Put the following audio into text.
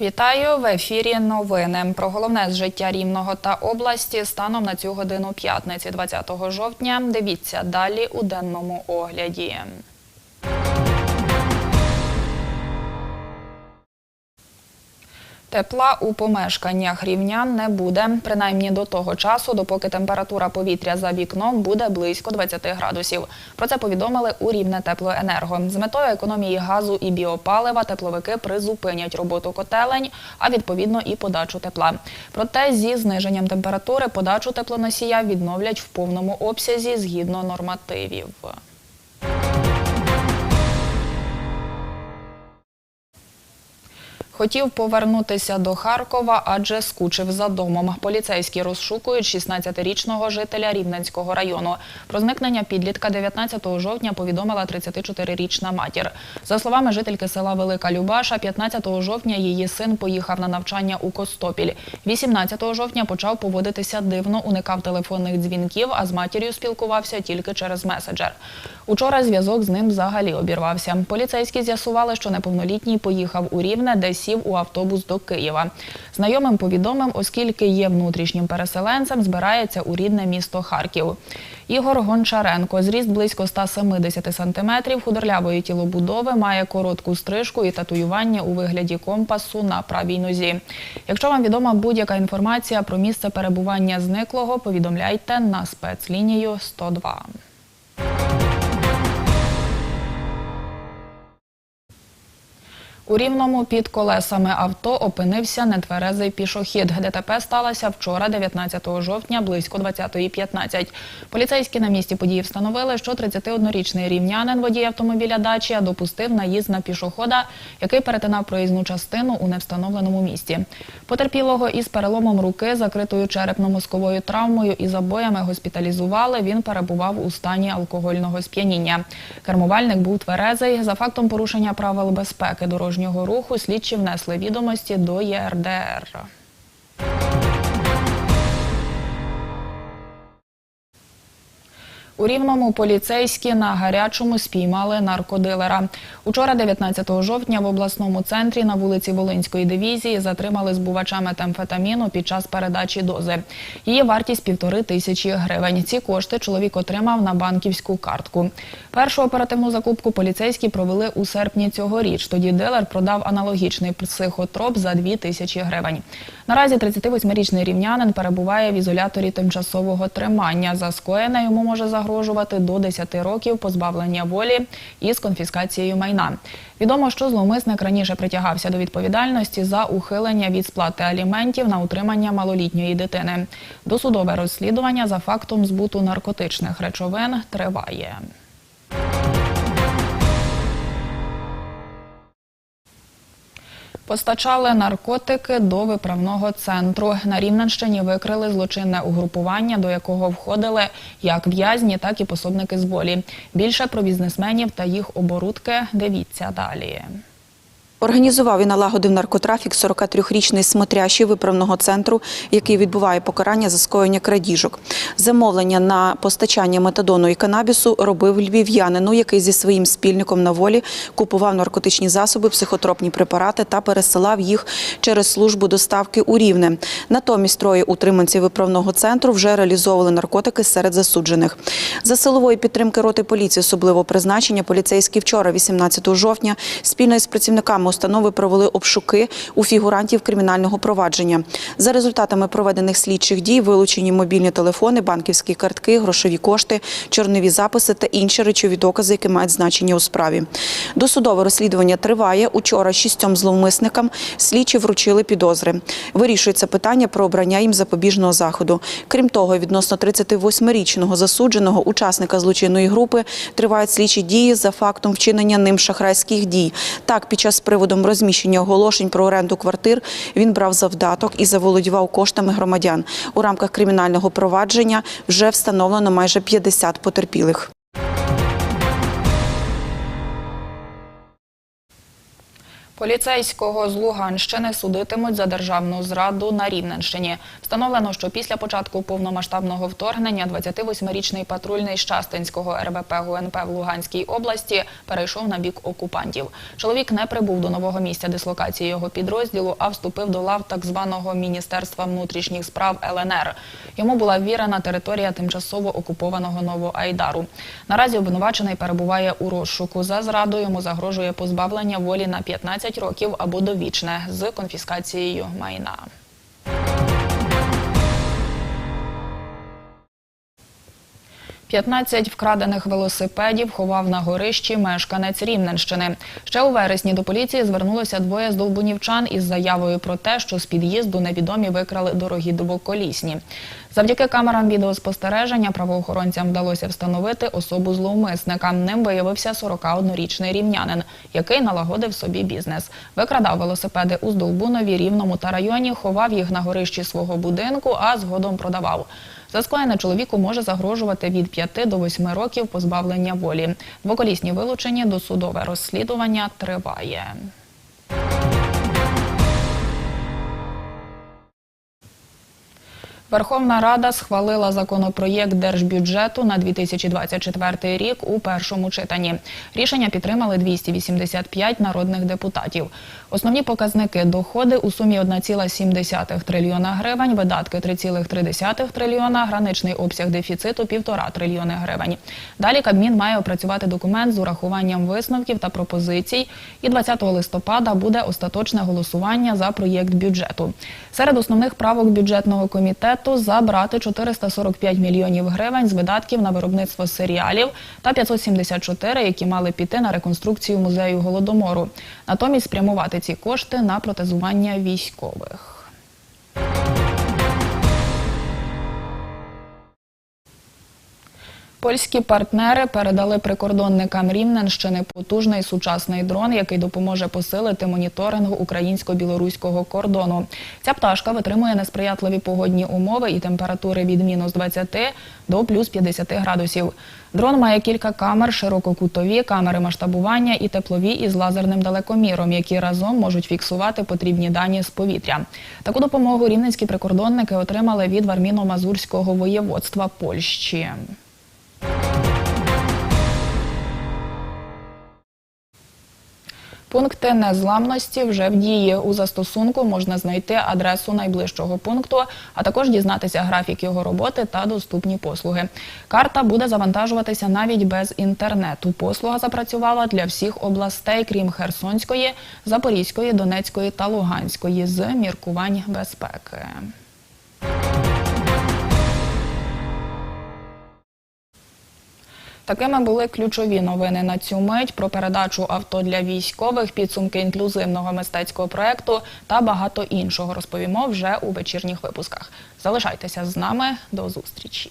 Вітаю в ефірі. Новини про головне з життя рівного та області станом на цю годину п'ятниці, 20 жовтня. Дивіться далі у денному огляді. Тепла у помешканнях рівнян не буде, принаймні до того часу, допоки температура повітря за вікном буде близько 20 градусів. Про це повідомили у Рівне Теплоенерго. З метою економії газу і біопалива тепловики призупинять роботу котелень, а відповідно і подачу тепла. Проте зі зниженням температури подачу теплоносія відновлять в повному обсязі згідно нормативів. Хотів повернутися до Харкова, адже скучив за домом. Поліцейські розшукують 16-річного жителя Рівненського району. Про зникнення підлітка 19 жовтня повідомила 34-річна матір. За словами жительки села Велика Любаша, 15 жовтня її син поїхав на навчання у Костопіль. 18 жовтня почав поводитися дивно, уникав телефонних дзвінків, а з матір'ю спілкувався тільки через меседжер. Учора зв'язок з ним взагалі обірвався. Поліцейські з'ясували, що неповнолітній поїхав у Рівне, де сів у автобус до Києва. Знайомим повідомив, оскільки є внутрішнім переселенцем, збирається у рідне місто Харків. Ігор Гончаренко, зріст близько 170 сантиметрів, худорлявої тілобудови, має коротку стрижку і татуювання у вигляді компасу на правій нозі. Якщо вам відома будь-яка інформація про місце перебування зниклого, повідомляйте на спецлінію 102. У Рівному під колесами авто опинився нетверезий пішохід. ДТП сталося вчора, 19 жовтня, близько 20.15. Поліцейські на місці події встановили, що 31-річний рівнянин водій автомобіля «Дачія» допустив наїзд на пішохода, який перетинав проїзну частину у невстановленому місці. Потерпілого із переломом руки, закритою черепно-мозковою травмою і забоями госпіталізували. Він перебував у стані алкогольного сп'яніння. Кермувальник був тверезий. За фактом порушення правил безпеки дорожнього руху слідчі внесли відомості до ЄРДР. У Рівному поліцейські на гарячому спіймали наркодилера. Учора, 19 жовтня, в обласному центрі на вулиці Волинської дивізії затримали збувача метамфетаміну під час передачі дози. Її вартість півтори тисячі гривень. Ці кошти чоловік отримав на банківську картку. Першу оперативну закупку поліцейські провели у серпні цьогоріч. Тоді дилер продав аналогічний психотроп за дві тисячі гривень. Наразі 38-річний рівнянин перебуває в ізоляторі тимчасового тримання. За скоєне йому може загрожувати до 10 років позбавлення волі із конфіскацією майна. Відомо, що зловмисник раніше притягався до відповідальності за ухилення від сплати аліментів на утримання малолітньої дитини. Досудове розслідування за фактом збуту наркотичних речовин триває. Постачали наркотики до виправного центру. На Рівненщині викрили злочинне угрупування, до якого входили як в'язні, так і пособники з волі. Більше про бізнесменів та їх оборудки дивіться далі. Організував і налагодив наркотрафік 43-річний смотрящий виправного центру, який відбуває покарання за скоєння крадіжок. Замовлення на постачання метадону і канабісу робив львів'янину, який зі своїм спільником на волі купував наркотичні засоби, психотропні препарати та пересилав їх через службу доставки у Рівне. Натомість троє утриманців виправного центру вже реалізовували наркотики серед засуджених. За силової підтримки роти поліції особливого призначення поліцейські вчора, 18 жовтня, спільно із працівниками установи провели обшуки у фігурантів кримінального провадження. За результатами проведених слідчих дій вилучені мобільні телефони, банківські картки, грошові кошти, чорнові записи та інші речові докази, які мають значення у справі. Досудове розслідування триває. Учора шістьом зловмисникам слідчі вручили підозри. Вирішується питання про обрання їм запобіжного заходу. Крім того, відносно 38-річного засудженого учасника злочинної групи тривають слідчі дії за фактом вчинення ним шахрайських дій. Так, під час приводом розміщення оголошень про оренду квартир він брав завдаток і заволодівав коштами громадян. У рамках кримінального провадження вже встановлено майже 50 потерпілих. Поліцейського з Луганщини судитимуть за державну зраду на Рівненщині. Встановлено, що після початку повномасштабного вторгнення 28-річний патрульний з Частинського РВП ГУНП в Луганській області перейшов на бік окупантів. Чоловік не прибув до нового місця дислокації його підрозділу, а вступив до лав так званого Міністерства внутрішніх справ ЛНР. Йому була ввірена територія тимчасово окупованого Новоайдару. Наразі обвинувачений перебуває у розшуку. За зраду йому загрожує позбавлення волі на 15 років або довічне з конфіскацією майна. П'ятнадцять вкрадених велосипедів ховав на горищі мешканець Рівненщини. Ще у вересні до поліції звернулося двоє здолбунівчан із заявою про те, що з під'їзду невідомі викрали дорогі двоколісні. Завдяки камерам відеоспостереження правоохоронцям вдалося встановити особу зловмисника. Ним виявився 41-річний рівнянин, який налагодив собі бізнес. Викрадав велосипеди у Здолбунові, Рівному та районі, ховав їх на горищі свого будинку, а згодом продавав. За скоєне чоловіку може загрожувати від 5 до 8 років позбавлення волі. Двоколісні вилучені досудове розслідування триває. Верховна Рада схвалила законопроєкт держбюджету на 2024 рік у першому читанні. Рішення підтримали 285 народних депутатів. Основні показники доходи у сумі 1,7 трильйона гривень, видатки 3,3 трильйона, граничний обсяг дефіциту 1,5 трильйони гривень. Далі Кабмін має опрацювати документ з урахуванням висновків та пропозицій. І 20 листопада буде остаточне голосування за проєкт бюджету. Серед основних правок бюджетного комітету забрати 445 мільйонів гривень з видатків на виробництво серіалів та 574, які мали піти на реконструкцію музею голодомору. Натомість спрямувати ці кошти на протезування військових. Польські партнери передали прикордонникам Рівненщини потужний сучасний дрон, який допоможе посилити моніторинг українсько-білоруського кордону. Ця пташка витримує несприятливі погодні умови і температури від мінус 20 до плюс 50 градусів. Дрон має кілька камер, ширококутові, камери масштабування і теплові із лазерним далекоміром, які разом можуть фіксувати потрібні дані з повітря. Таку допомогу рівненські прикордонники отримали від Варміно-Мазурського воєводства Польщі. Пункти незламності вже в дії. У застосунку можна знайти адресу найближчого пункту, а також дізнатися графік його роботи та доступні послуги. Карта буде завантажуватися навіть без інтернету. Послуга запрацювала для всіх областей, крім Херсонської, Запорізької, Донецької та Луганської з міркувань безпеки. Такими були ключові новини на цю мить про передачу авто для військових, підсумки інклюзивного мистецького проекту та багато іншого розповімо вже у вечірніх випусках. Залишайтеся з нами до зустрічі.